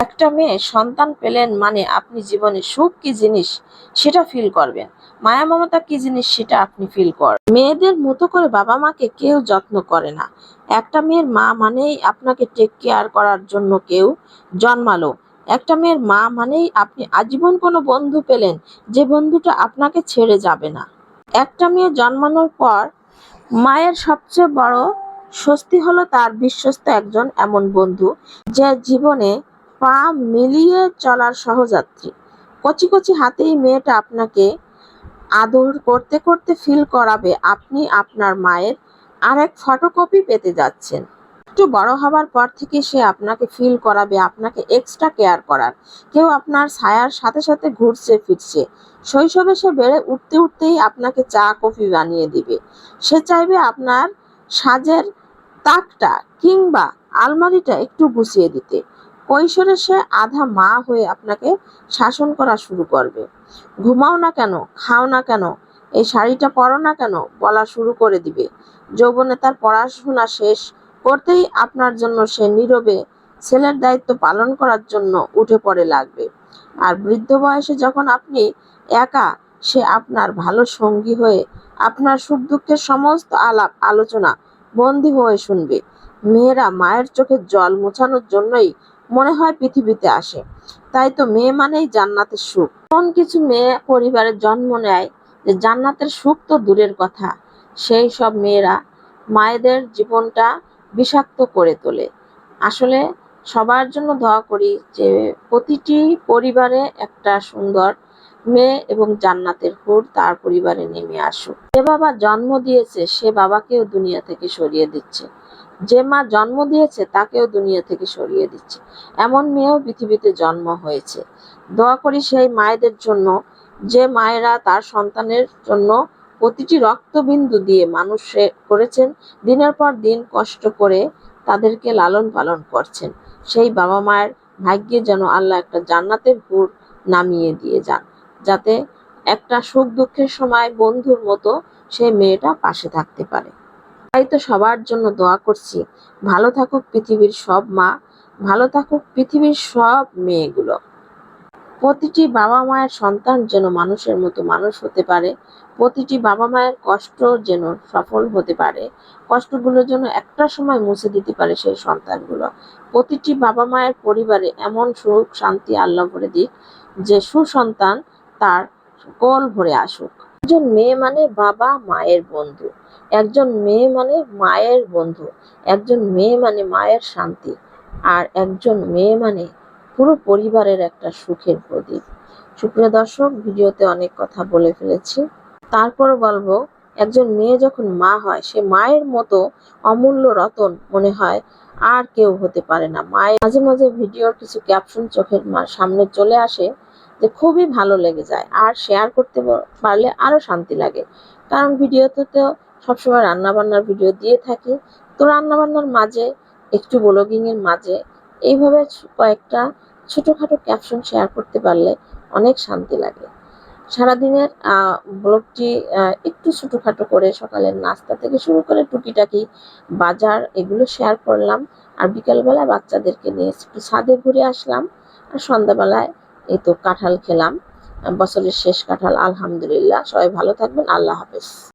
একটা মেয়ে সন্তান পেলেন মানে আপনি জীবনে সুখ কি জিনিস সেটা ফিল করবেন। মায়া মমতা কি জিনিস সেটা আপনি ফিল করেন মেয়েদের মতো করে বাবা মাকে কেউ যত্ন করে না। একটা মেয়ের মা মানেই আপনাকে টেক কেয়ার করার জন্য কেউ জন্মালো। একটা মেয়ের মা মানেই আপনি আজীবন কোনো বন্ধু পেলেন যে বন্ধুটা আপনাকে ছেড়ে যাবে না। একটা মেয়ে জন্মানোর পর মায়ের সবচেয়ে বড় স্বস্তি হলো তার বিশ্বস্ত একজন এমন বন্ধু যে জীবনে পা মিলিয়ে চলার সহযাত্রী। কচি কচি হাতেই মেয়েটা আপনাকে আদর করতে করতে ফিল করাবে। আপনি আপনার মায়ের আরেক ফটোকপি পেতে যাচ্ছেন। একটু বড় হবার পর থেকে সে আপনাকে ফিল করাবে, আপনাকে এক্সট্রা কেয়ার করার। কেউ আপনার ছায়ার সাথে সাথে ঘুরছে, ফিরছে। শৈশবে সে বেড়ে উঠতে উঠতেই আপনাকে চা, কফি বানিয়ে দিবে। সে চাইবে আপনার সাজের তাকটা কিংবা আলমারিটা একটু গুছিয়ে দিতে। কৈশোরে সে আধা মা হয়ে আপনাকে শাসন করা শুরু করবে। ঘুমাও না কেন? খাও না কেন? এই শাড়িটা পরো না কেন? বলা শুরু করে দিবে। যৌবনে তার পড়াশোনা শেষ করতেই আপনার জন্য সে নীরবে ছেলের দায়িত্ব পালন করার জন্য উঠে পড়ে লাগবে। আর বৃদ্ধ বয়সে যখন আপনি একা, সে আপনার ভালো সঙ্গী হয়ে আপনার সুখ দুঃখের সমস্ত আলাপ, আলোচনা বন্দী হয়ে শুনবে। মেয়েরা মায়ের চোখের জল মোছানোর জন্যই মনে হয় পৃথিবীতে আসে। তাই তো মেয়ে মানেই জান্নাতের সুখ। কোন কিছু মেয়ে পরিবারে জন্ম নেয় যে জান্নাতের সুখ তো দূরের কথা। সেই সব মেয়েরা মায়েদের জীবনটা বিষাক্ত করে তোলে। আসলে সবার জন্য দোয়া করি যে প্রতিটি পরিবারে একটা সুন্দর মেয়ে এবং জান্নাতের হুর তার পরিবারে নেমে আসুক। যে বাবা জন্ম দিয়েছে, সে বাবাকেও দুনিয়া থেকে সরিয়ে দিচ্ছে। যে মা জন্ম দিয়েছে, তাকেও দুনিয়া থেকে সরিয়ে দিচ্ছে। এমন মেয়েও পৃথিবীতে জন্ম হয়েছে। দোয়া করি সেই মায়েদের জন্য, যে মায়েরা তার সন্তানের জন্য প্রতিটি রক্তবিন্দু দিয়ে মানুষ করেছেন, দিনের পর দিন কষ্ট করে তাদেরকে লালন পালন করছেন। সেই বাবা মায়ের ভাগ্যে যেন আল্লাহ একটা জান্নাতের হুর নামিয়ে দিয়ে যান। যাতে একটা সুখ দুঃখের সময় বন্ধুর মতো সেই মেয়েটা পাশে থাকতে পারে। তাই তো সবার জন্য দোয়া করছি, ভালো থাকুক পৃথিবীর সব মা, ভালো থাকুক পৃথিবীর সব মেয়েগুলো। প্রতিটি বাবা মায়ের সন্তান যেন মানুষের মতো মানুষ হতে পারে, প্রতিটি বাবা মায়ের কষ্ট যেন সফল হতে পারে, কষ্টগুলো যেন একটা সময় মুছে দিতে পারে সেই সন্তানগুলো। প্রতিটি বাবা মায়ের পরিবারে এমন সুখ, শান্তি, আল্লাহ করে দিক যে সুসন্তান তার কোল ভরে আসুক। একজন মেয়ে মানে বাবা, মায়ের বন্ধু। একজন মেয়ে মানে মায়ের বন্ধু। একজন মেয়ে মানে মায়ের শান্তি। আর একজন মেয়ে মানে পুরো পরিবারের একটা সুখের প্রদীপ। সুপ্রিয় দর্শক, ভিডিওতে অনেক কথা বলে ফেলেছি। তারপর বলব, একজন মেয়ে যখন মা হয়, সে মায়ের মতো অমূল্য রতন মনে হয় আর কেউ হতে পারে না। মায়ের মাঝে মাঝে ভিডিওর কিছু ক্যাপশন চোখের সামনে চলে আসে। যে খুবই ভালো লেগে যায়। আর শেয়ার করতে পারলে আরও শান্তি লাগে। কারণ ভিডিওতে তো সবসময় রান্নাবান্নার ভিডিও দিয়ে থাকি। তো রান্নাবান্নার মাঝে, একটু ব্লগিং এর মাঝে, এইভাবে কয়েকটা ছোটোখাটো ক্যাপশন শেয়ার করতে পারলে অনেক শান্তি লাগে। সারাদিনের ব্লগটি একটু ছোটোখাটো করে সকালের নাস্তা থেকে শুরু করে টুকিটাকি বাজার, এগুলো শেয়ার করলাম। আর বিকালবেলা বাচ্চাদেরকে নিয়ে একটু ছাদে ঘুরে আসলাম। আর সন্ধ্যাবেলায় এই তো কাঁঠাল খেলাম। বছরের শেষ কাঁঠাল আলহামদুলিল্লাহ। সবাই ভালো থাকবেন। আল্লাহ হাফেজ।